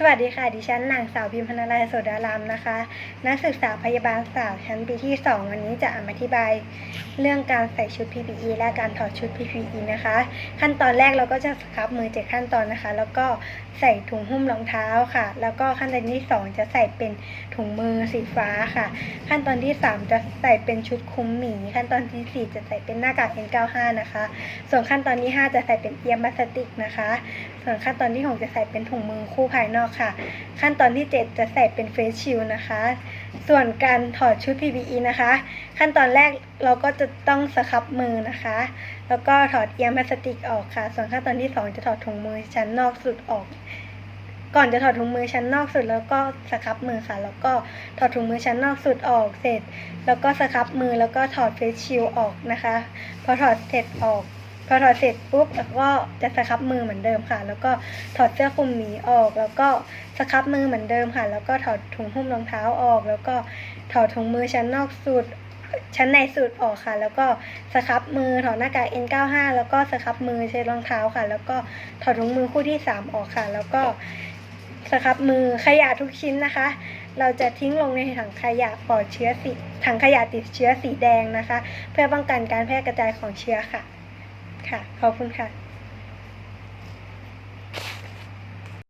สวัสดีค่ะ ดิฉันนางสาวพิมพนารายโสดารามนะคะ นักศึกษาพยาบาลศาสตร์ชั้นปีที่ 2 วันนี้จะอธิบาย เรื่องการใส่ชุด PPE และการถอดชุด PPE นะคะ ขั้นตอนแรกเราก็จะสครับมือเจ็ดขั้นตอนนะคะ แล้วก็ใส่ถุงหุ้มรองเท้าค่ะ แล้วก็ขั้นตอนที่ 2 จะใส่เป็นถุงมือสีฟ้าค่ะ ขั้นตอนที่ 3 จะใส่เป็นชุดคลุมหมี ขั้นตอนทีสี่ 4 จะใส่เป็นหน้ากาก N95 นะคะ ส่วนขั้นตอนที่ 5 จะใส่เป็นเอียมพลาสติกนะคะ ส่วนขั้นตอนที่ 6 จะใส่เป็นถุงมือคู่ภายนอกค่ะ ขั้นตอนที่ 7 จะใส่เป็นเฟสชิลนะคะ ส่วนการถอดชุด PPE นะคะ ขั้นตอนแรกเราก็จะต้องสครับมือนะคะ แล้วก็ถอดเอียมพลาสติกออกค่ะ ส่วนขั้นตอนที่ 2 จะถอดถุงมือชั้นนอกสุดออก ก่อนจะถอดถุงมือชั้นนอกสุด แล้วก็สครับมือค่ะ แล้วก็ถอดถุงมือชั้นนอกสุดออกเสร็จ แล้วก็สครับมือแล้วก็ถอดเฟสชิลออกนะคะ พอถอดเสร็จออก พอถอดเสร็จปุ๊บแล้วก็จะสครับมือเหมือนเดิมค่ะ แล้วก็ถอดเสื้อคลุมหมีออก แล้วก็สครับมือเหมือนเดิมค่ะ แล้วก็ถอดถุงหุ้มรองเท้าออก แล้วก็ถอดถุงมือชั้นนอกสุดชั้นในสุดออกค่ะ แล้วก็สครับมือถอดหน้ากาก N95 แล้วก็สครับมือใช้รองเท้าค่ะ แล้วก็ถอดถุงมือคู่ที่สามออกค่ะ แล้วก็สครับมือขยะทุกชิ้นนะคะ เราจะทิ้งลงในถังขยะปลอดเชื้อสีถังขยะติดเชื้อสีแดงนะคะ เพื่อป้องกันการแพร่กระจายของเชื้อค่ะ ค่ะ ขอบคุณค่ะ